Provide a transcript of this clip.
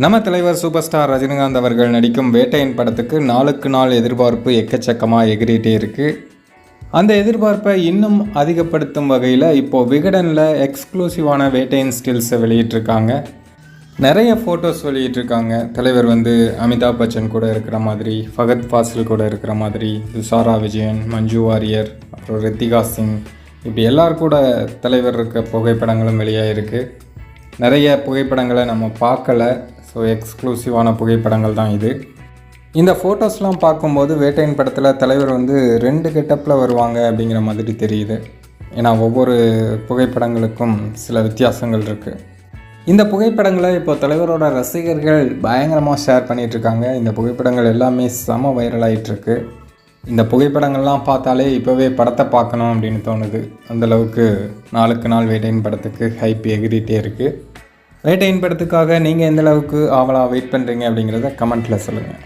நம்ம தலைவர் super star Rajinikanth அவர்கள் நடிக்கும் வேட்டையின் படத்துக்கு நாளுக்கு நாள் எதிர்பார்ப்பு எக்கச்சக்கமாக எகிரிட்டே இருக்குது அந்த எதிர்பார்ப்பை இன்னும் அதிகப்படுத்தும் வகையில் இப்போது விகடனில் எக்ஸ்க்ளூசிவான வேட்டையின் ஸ்டில்ஸை வெளியிட்டிருக்காங்க. நிறைய ஃபோட்டோஸ் வெளியிட்டிருக்காங்க. தலைவர் வந்து அமிதாப் பச்சன் கூட இருக்கிற மாதிரி ஃபகத் ஃபாசில் கூட இருக்கிற மாதிரி துஷாரா விஜயன் மஞ்சு வாரியர் அப்புறம் ரித்திகா சிங் இப்படி எல்லார் கூட தலைவர் இருக்க புகைப்படங்களும் வெளியாகிருக்கு நிறைய புகைப்படங்களை நம்ம பார்க்கல. ஸோ எக்ஸ்க்ளூசிவான புகைப்படங்கள் தான் இது. இந்த ஃபோட்டோஸ்லாம் பார்க்கும்போது வேட்டையின் படத்தில் தலைவர் வந்து ரெண்டு கெட்டப்பில் வருவாங்க அப்படிங்கிற மாதிரி தெரியுது. ஏன்னா ஒவ்வொரு புகைப்படங்களுக்கும் சில வித்தியாசங்கள் இருக்குது இந்த புகைப்படங்களை இப்போ தலைவரோட ரசிகர்கள் பயங்கரமாக ஷேர் பண்ணிகிட்ருக்காங்க இந்த புகைப்படங்கள் எல்லாமே செம வைரல் இந்த புகைப்படங்கள்லாம் பார்த்தாலே இப்போவே படத்தை பார்க்கணும் அப்படின்னு தோணுது. அந்தளவுக்கு நாளுக்கு நாள் வேட்டையின் படத்துக்கு ஹைப் எகிரிட்டே இருக்குது வேட்டையின் படத்துக்காக நீங்கள் எந்தளவுக்கு ஆவலாக வெயிட் பண்ணுறீங்க அப்படிங்கிறத கமெண்ட்டில் சொல்லுங்கள்